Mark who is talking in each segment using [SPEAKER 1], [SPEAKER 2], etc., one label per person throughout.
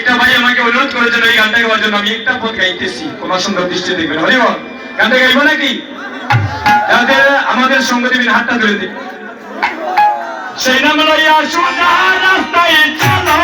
[SPEAKER 1] একটা ভাই আমাকে অনুরোধ করেছেন এই গানটা গাওয়ার জন্য, আমি একটা পথ গাইতেছি। কোন সুন্দর দৃষ্টি দেখবেন হরি বল, গানটা গাইবো নাকি? তাদের আমাদের সঙ্গ দেবেন হাতটা ধরে দিন সেই নাম লইয়া সোজা রাস্তায় চলো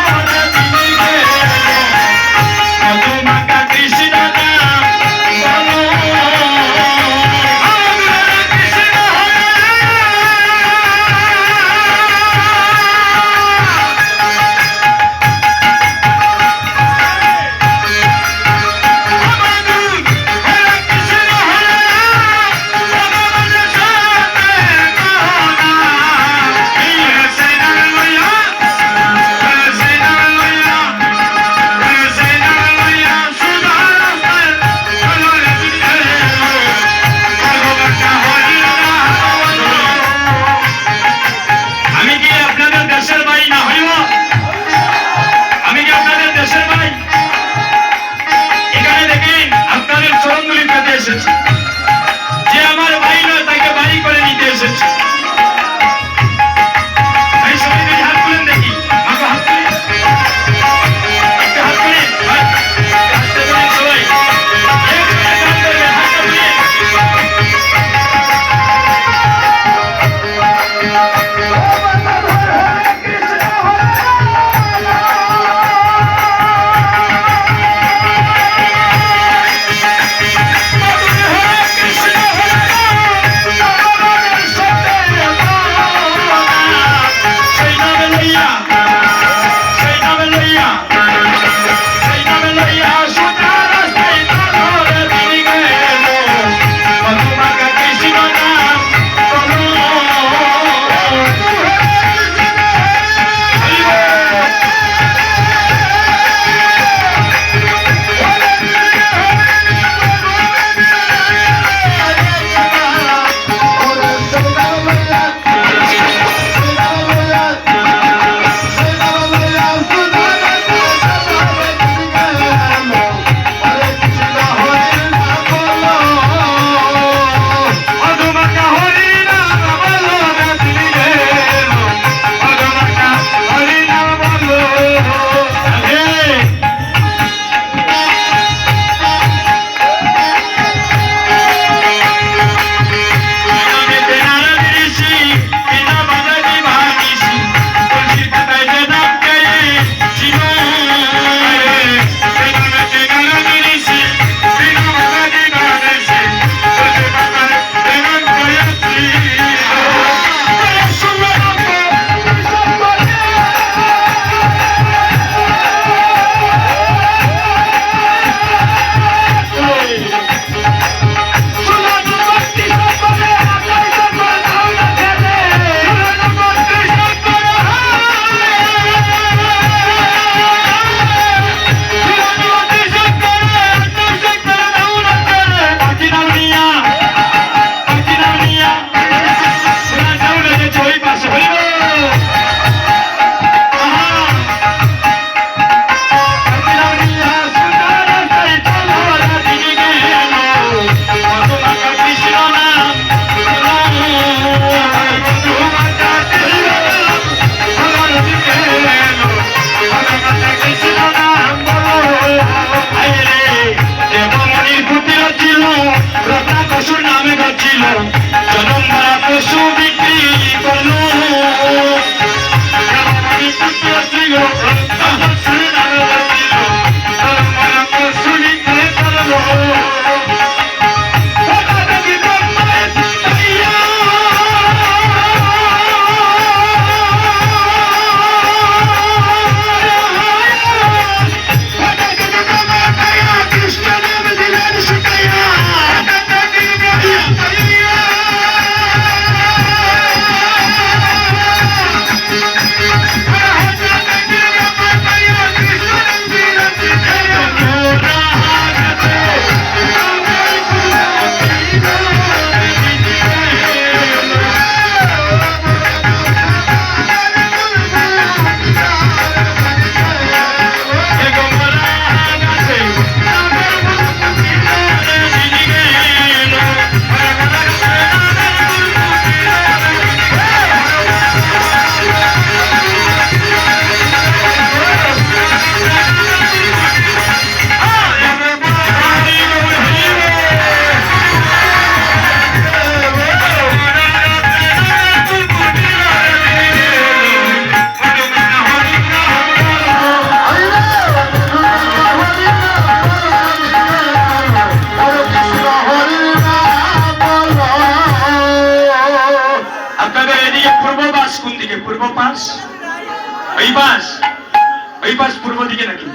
[SPEAKER 1] পাশ পূর্ব দিকে নাকি?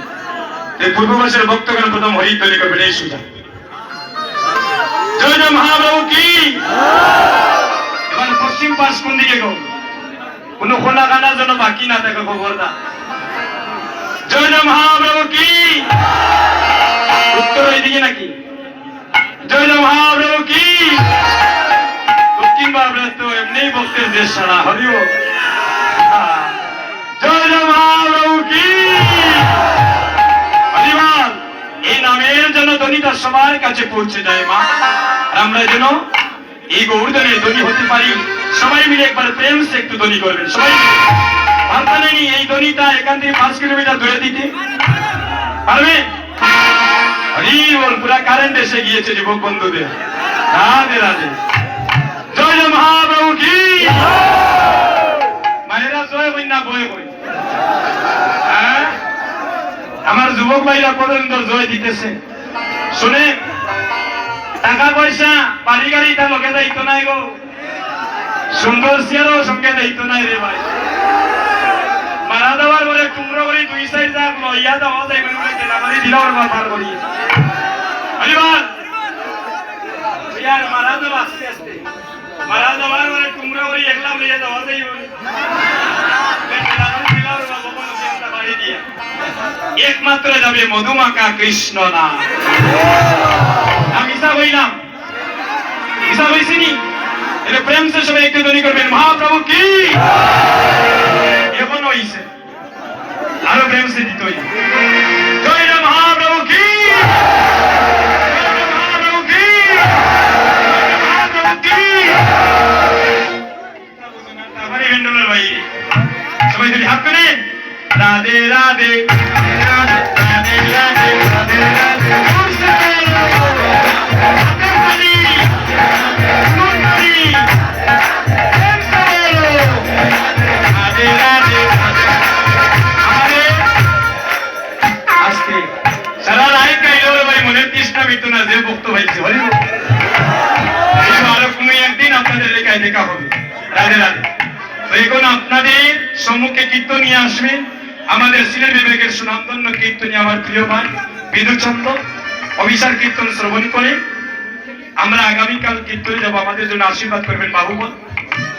[SPEAKER 1] এই পূর্ব পাশের ভক্তগণ প্রথম হরি তৈরি করবেন এই সুজা। জয় জয় মহাপ্রভু কি? এবার পশ্চিম পাশ কোন দিকে গো? কোন খোলা কানার জন্য বাকি না থাকে খবরদা জয় জয় মহাপ্রভু কি? উত্তর ওইদিকে নাকি? জয় জয় মহাপ্রভু কি? দক্ষিণ বাবরা তো এমনি ভক্তের দেশ ছাড়া, হরিও। ধ্বনিটা সবার কাছে পৌঁছে যায় মা। আমরা যেন এই গৌরধনের ধ্বনি হতে পারি। সবাই মিলে একবার প্রেম সে একটু ধ্বনি করবেন। সবাই মিলে। পারবে না নি এই ধ্বনিটা এখান থেকে পাঁচ কিলোমিটার দূরে দিতে পারবে? পুরা কারেন্ট এসে গিয়েছে যুবক বন্ধুদের। রাধে রাধে। জয় মহাপ্রভু কি? মায়েরা জয় না বয়ে বই? আমার যুবক ভাইরা পর্যন্ত জয় দিতেছে। শুনে টাকা পয়সা বাড়ি গাড়ি তা লোকে দায়িত্ব নাই গো সুন্দর সিয়ারও সঙ্গে দায়িত্ব নাই রে ভাই মারা দেওয়ার পরে কুমড়ো করে দুই সাইড যাক লইয়া দেওয়া যাই মানে বলে তেলামারি দিলাম আর পার করি হরিবার ইয়ার মারা দেওয়া আস্তে আস্তে মারা দেওয়ার পরে কুমড়ো করে একলা লইয়া দেওয়া যাই একমাত্র যাবে মধুমাকা কৃষ্ণ না আমি ইসা হইলাম। ইসা হইছিনি এটা প্রেম সে সবাই একটু ধ্বনি করবেন। মহাপ্রভু কি? এখন হইছে। আরও প্রেম সে দিত। জয় মহাপ্রভু কি? মহাপ্রভু কি? মহাপ্রভু কি? সবাই যদি হাত করে রাধে রাধে রাধে রাধে রাধে রাধে রাধে। না যে ভক্ত হয়েছে, হরি একদিন আপনাদের এলাকায় দেখা হবে। এখন আপনাদের সম্মুখে কীর্তন নিয়ে আসবেন আমাদের সিলেট বিবেকের সুনামধন্য কীর্তনী আমার প্রিয় ভাই বিদুচন্দ্র অভিসার কীর্তন শ্রবণ করে। আমরা আগামীকাল কীর্তনে যাব। আমাদের জন্য আশীর্বাদ করবেন বাহুবল।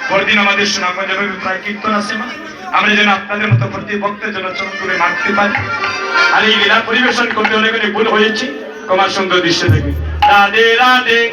[SPEAKER 1] পরদিন আমাদের সুনামগঞ্জ যাবে প্রায় কীর্তন আছে, মা। আমরা যেন আপনাদের মতো প্রতি ভক্তের জন্য চমকুরে মারতে পারি। আর এই লীলা পরিবেশন করতে অনেক অনেক ভুল হয়েছে। তোমার সুন্দর দৃশ্য দেখবে রাধে রাধে।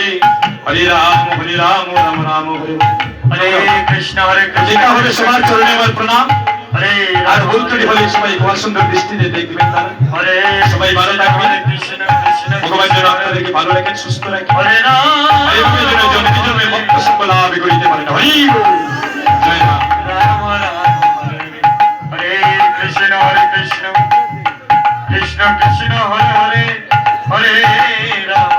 [SPEAKER 1] হরে হরে রাম হরে রাম রাম রাম হরে। হরে হরে কৃষ্ণ। হরে সবার চরণে আমার প্রণাম। হরে আর ভুল ত্রুটি হলে সবাই তোমার সুন্দর দৃষ্টিতে দেখবেন হরে সবাই ভালো থাকবেন। কৃষ্ণ কৃষ্ণ ভগবান যেন আপনাদেরকে ভালো রাখেন সুস্থ রাখেন। হরে রাম। যেন জন্মে জন্মে ভক্ত সকল লাভ করিতে পারেন। হরি জয় রাম
[SPEAKER 2] রাম রাম হরে হরে কৃষ্ণ হরে কৃষ্ণ। কৃষ্ণ কৃষ্ণ হরে হরে। হরে রাম।